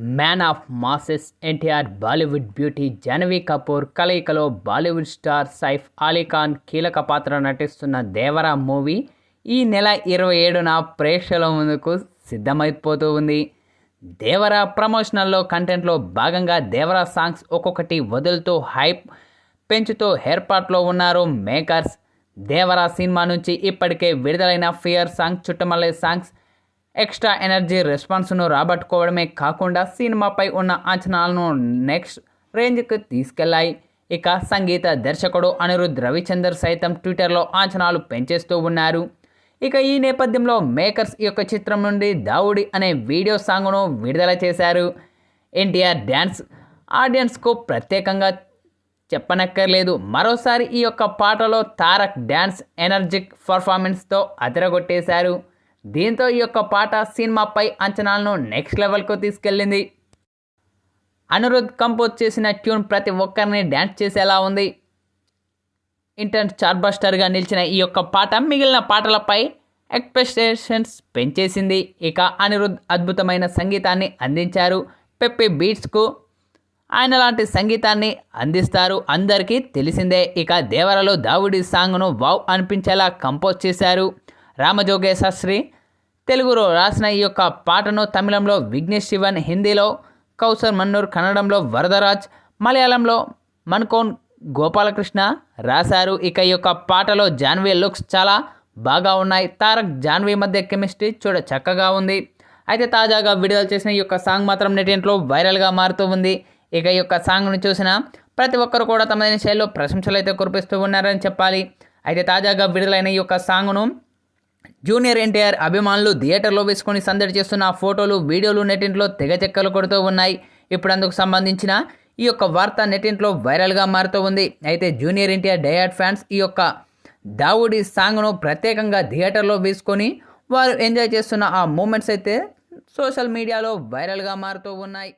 Man of masses NTR Bollywood beauty Janhvi Kapoor కలయికలో Bollywood star Saif Ali Khan కీలక పాత్ర నటిస్తున్న దేవరా మూవీ ఈ నెల ఇరవై ఏడున ప్రేక్షకుల ముందుకు సిద్ధమైపోతూ ఉంది. దేవరా ప్రమోషనల్లో కంటెంట్లో భాగంగా దేవరా సాంగ్స్ ఒక్కొక్కటి వదులుతూ హైప్ పెంచుతూ ఏర్పాట్లో ఉన్నారు మేకర్స్. దేవరా సినిమా నుంచి ఇప్పటికే విడుదలైన fear song Chuttamalle songs extra energy రెస్పాన్స్ను రాబట్టుకోవడమే కాకుండా సినిమాపై ఉన్న అంచనాలను నెక్స్ట్ రేంజ్కి తీసుకెళ్ళాయి. ఇక సంగీత దర్శకుడు అనిరుద్ రవిచందర్ సైతం ట్విట్టర్లో అంచనాలు పెంచేస్తూ ఉన్నారు. ఇక ఈ నేపథ్యంలో మేకర్స్ ఈ యొక్క చిత్రం నుండి దావుడి అనే వీడియో సాంగ్ను విడుదల చేశారు. ఎన్టీఆర్ డ్యాన్స్ ఆడియన్స్కు ప్రత్యేకంగా చెప్పనక్కర్లేదు. మరోసారి ఈ యొక్క పాటలో తారక్ డ్యాన్స్ ఎనర్జిక్ పర్ఫార్మెన్స్తో అదరగొట్టేశారు. దీంతో ఈ యొక్క పాట సినిమాపై అంచనాలను నెక్స్ట్ లెవెల్కు తీసుకెళ్ళింది. అనిరుద్ కంపోజ్ చేసిన ట్యూన్ ప్రతి ఒక్కరిని డ్యాన్స్ చేసేలా ఉంది. ఇంటర్ చార్బస్టర్గా నిలిచిన ఈ యొక్క పాట మిగిలిన పాటలపై ఎక్స్పెక్టేషన్స్ పెంచేసింది. ఇక అనిరుద్ అద్భుతమైన సంగీతాన్ని అందించారు. పెప్పి బీట్స్కు ఆయన లాంటి సంగీతాన్ని అందిస్తారు. అందరికీ తెలిసిందే. ఇక దేవరలో దావుడి సాంగ్ను వావ్ అనిపించేలా కంపోజ్ చేశారు. రామజోగే శాస్త్రి తెలుగులో రాసిన ఈ యొక్క పాటను తమిళంలో విఘ్నేష్ శివన్ హిందీలో కౌసర్ మన్నూర్ కన్నడంలో వరదరాజ్ మలయాళంలో మన్కోన్ గోపాలకృష్ణ రాశారు. ఇక ఈ యొక్క పాటలో జాన్వీ లుక్స్ చాలా బాగా ఉన్నాయి. తారక్ జాన్వీ మధ్య కెమిస్ట్రీ చూడ చక్కగా ఉంది. అయితే తాజాగా విడుదల చేసిన ఈ యొక్క సాంగ్ మాత్రం నెటింట్లో వైరల్గా మారుతూ ఉంది. ఇక ఈ యొక్క సాంగ్ను చూసిన ప్రతి ఒక్కరు కూడా తమదైన శైలిలో ప్రశంసలు అయితే కురిపిస్తూ ఉన్నారని చెప్పాలి. అయితే తాజాగా విడుదలైన ఈ యొక్క సాంగ్ను జూనియర్ ఎన్టీఆర్ అభిమానులు థియేటర్లో వేసుకొని సందడి చేస్తున్న ఫోటోలు వీడియోలు నెటింట్లో తెగ చెక్కలు కొడుతూ ఉన్నాయి. ఇప్పుడు అందుకు సంబంధించిన ఈ యొక్క వార్త నెటింట్లో వైరల్గా మారుతూ ఉంది. అయితే జూనియర్ ఎన్టీఆర్ డయాడ్ ఫ్యాన్స్ ఈ యొక్క దావుడి సాంగ్ను ప్రత్యేకంగా థియేటర్లో వేసుకొని వారు ఎంజాయ్ చేస్తున్న ఆ మూమెంట్స్ అయితే సోషల్ మీడియాలో వైరల్గా మారుతూ ఉన్నాయి.